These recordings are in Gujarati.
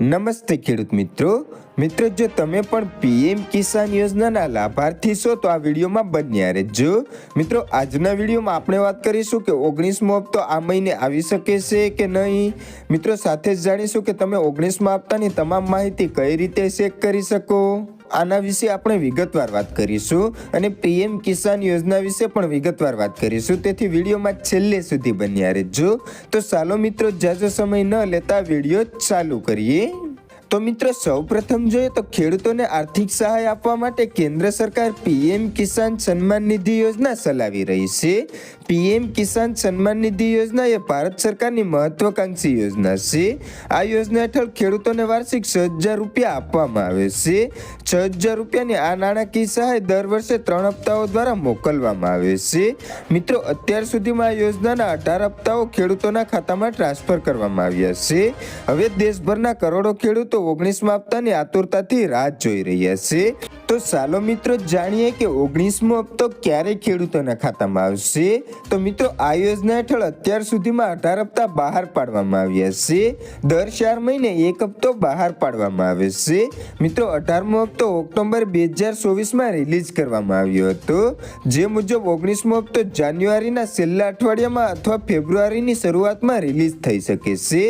નમસ્તે ખેડૂત મિત્રો. મિત્રો, જો તમે પણ પીએમ કિસાન યોજનાના લાભાર્થી છો, તો આ વિડીયોમાં બન્યા રહેજો. મિત્રો, આજના વિડીયોમાં આપણે વાત કરીશું કે ઓગણીસમો હપ્તો આ મહિને આવી શકે છે કે નહીં? મિત્રો, સાથે જ જાણીશું કે તમે ઓગણીસમા હપ્તાની તમામ માહિતી કઈ રીતે ચેક કરી શકો? આના વિશે આપણે વિગતવાર વાત કરીશું અને પીએમ કિસાન યોજના વિશે પણ વિગતવાર વાત કરીશું. તેથી વિડીયોમાં છેલ્લે સુધી બન્યા રહેજો. તો ચાલો મિત્રો જાજો સમય ન લેતા વીડિયો ચાલુ કરીએ. તો મિત્રો, સૌપ્રથમ જોઈએ તો ખેડૂતોને આર્થિક સહાય આપવા માટે કેન્દ્ર સરકાર પીએમ કિસાન સન્માન નિધિ યોજના ચલાવી રહી છે. પીએમ કિસાન સન્માન નિધિ યોજના એ ભારત સરકારની મહત્વાકાંક્ષી યોજના છે. આ યોજના હેઠળ ખેડૂતોને વાર્ષિક છ હજાર રૂપિયા આપવામાં આવે છે. છ હજાર રૂપિયાની આ નાણાકીય સહાય દર વર્ષે ત્રણ હપ્તાઓ દ્વારા મોકલવામાં આવે છે. મિત્રો, અત્યાર સુધીમાં આ યોજનાના અઢાર હપ્તાઓ ખેડૂતોના ખાતામાં ટ્રાન્સફર કરવામાં આવ્યા છે. હવે દેશભરના કરોડો ખેડૂતો ઓગણીસમાં હપ્તાની આતુરતાથી રાહ જોઈ રહ્યા છે. તો ચાલો મિત્રો જાણીએ કે ઓગણીસમો હપ્તો ક્યારે ખેડૂતોના ખાતામાં આવશે? તો મિત્રો આ યોજના હેઠળ અત્યાર સુધીમાં અઢાર હપ્તા બહાર પાડવામાં આવ્યા છે. દર ચાર મહિને એક હપ્તો બહાર પાડવામાં આવે છે. મિત્રો અઢારમો હપ્તો ઓક્ટોબર બે હજાર ચોવીસમાં રિલીઝ કરવામાં આવ્યો હતો. જે મુજબ ઓગણીસમો હપ્તો જાન્યુઆરીના છેલ્લા અઠવાડિયામાં અથવા ફેબ્રુઆરીની શરૂઆતમાં રિલીઝ થઈ શકે છે.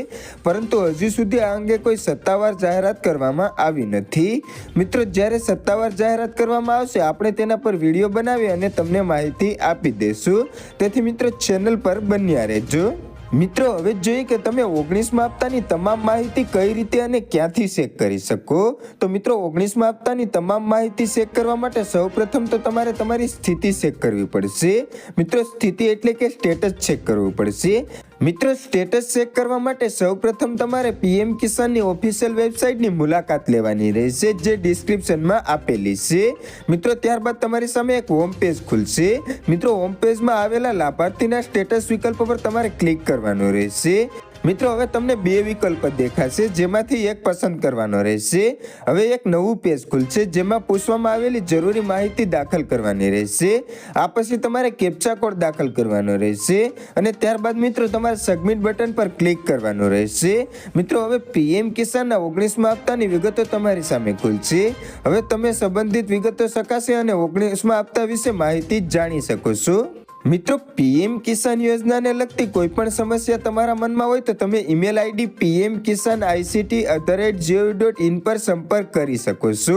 પરંતુ હજી સુધી આ અંગે કોઈ સત્તાવાર જાહેરાત કરવામાં આવી નથી. મિત્રો જ્યારે સત્તાવાર જાહેરાત કરવામાં આવશે. આપણે તેના પર વીડિયો બનાવી અને તમને માહિતી આપી દઈશું. તેથી મિત્રો, ચેનલ પર બન્યા રહેજો. મિત્રો, હવે જોઈએ કે તમે ઓગણીસમાં હપ્તાની તમામ માહિતી કઈ રીતે અને ક્યાંથી ચેક કરી શકો? તો મિત્રો, ઓગણીસમાં હપ્તાની તમામ માહિતી ચેક કરવા માટે સૌપ્રથમ તો તમારે તમારી સ્થિતિ ચેક કરવી પડશે. મિત્રો, સ્થિતિ એટલે કે સ્ટેટસ ચેક કરવું પડશે. મિત્રો સ્ટેટસ ચેક કરવા માટે સૌપ્રથમ તમારે પીએમ કિસાનની ઓફિશિયલ વેબસાઇટની મુલાકાત લેવાની રહેશે, જે ડિસ્ક્રિપ્શનમાં આપેલી છે. મિત્રો, ત્યારબાદ તમારી સામે એક હોમ પેજ ખુલશે. મિત્રો હોમ પેજમાં આવેલા લાભાર્થીના સ્ટેટસ વિકલ્પ પર તમારે ક્લિક કરવાનું રહેશે. મિત્રો, હવે તમને બે વિકલ્પ દેખાશે, જેમાંથી એક પસંદ કરવાનો રહેશે. હવે એક નવું પેજ ખુલશે, જેમાં પૂછવામાં આવેલી જરૂરી માહિતી દાખલ કરવાની રહેશે. આ પછી તમારે કેપ્ચા કોડ દાખલ કરવાનો રહેશે. અને ત્યારબાદ મિત્રો, તમારે સબમિટ બટન પર ક્લિક કરવાનું રહેશે. મિત્રો, હવે પીએમ કિસાનના ઓગણીસમાં હપ્તાની વિગતો તમારી સામે ખુલશે. હવે તમે સંબંધિત વિગતો શકાશે અને ઓગણીસમાં હપ્તા વિશે માહિતી જાણી શકો છો. મિત્રો, પીએમ કિસાન યોજનાને લગતી કોઈ પણ સમસ્યા તમારા મનમાં હોય તો તમે email ID PM Kisan ICT at the rate gov dot in પર સંપર્ક કરી શકો છો.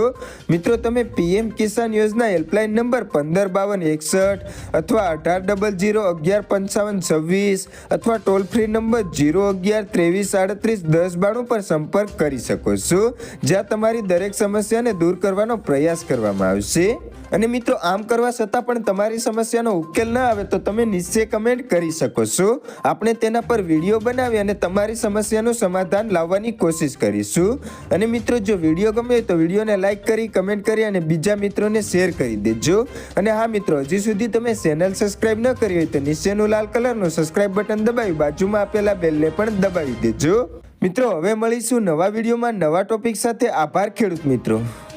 મિત્રો, તમે પીએમ કિસાન યોજના હેલ્પલાઇન નંબર પંદર બાવન એકસઠ અથવા અઢાર ડબલ જીરો અગિયાર પંચાવન છવ્વીસ અથવા ટોલ ફ્રી નંબર જીરો અગિયાર ત્રેવીસ આડત્રીસ દસ બાણું પર સંપર્ક કરી શકો છો. જ્યાં તમારી દરેક સમસ્યાને દૂર કરવાનો પ્રયાસ કરવામાં આવશે. અને મિત્રો, આમ કરવા છતાં પણ તમારી સમસ્યાનો ઉકેલ ન આવે તો તમે નીચે કમેન્ટ કરી શકો છો. આપણે તેના પર વીડિયો બનાવી અને તમારી સમસ્યાનું સમાધાન લાવવાની કોશિશ કરીશું. અને મિત્રો, જો વીડિયો ગમે તો વિડીયોને લાઇક કરી કમેન્ટ કરી અને બીજા મિત્રોને શેર કરી દેજો. અને હા મિત્રો, હજી સુધી તમે ચેનલ સબસ્ક્રાઇબ ન કરી હોય તો નીચેનું લાલ કલરનું સબસ્ક્રાઇબ બટન દબાવી, બાજુમાં આપેલા બેલને પણ દબાવી દેજો. મિત્રો, હવે મળીશું નવા વિડીયોમાં નવા ટોપિક સાથે. આભાર ખેડૂત મિત્રો.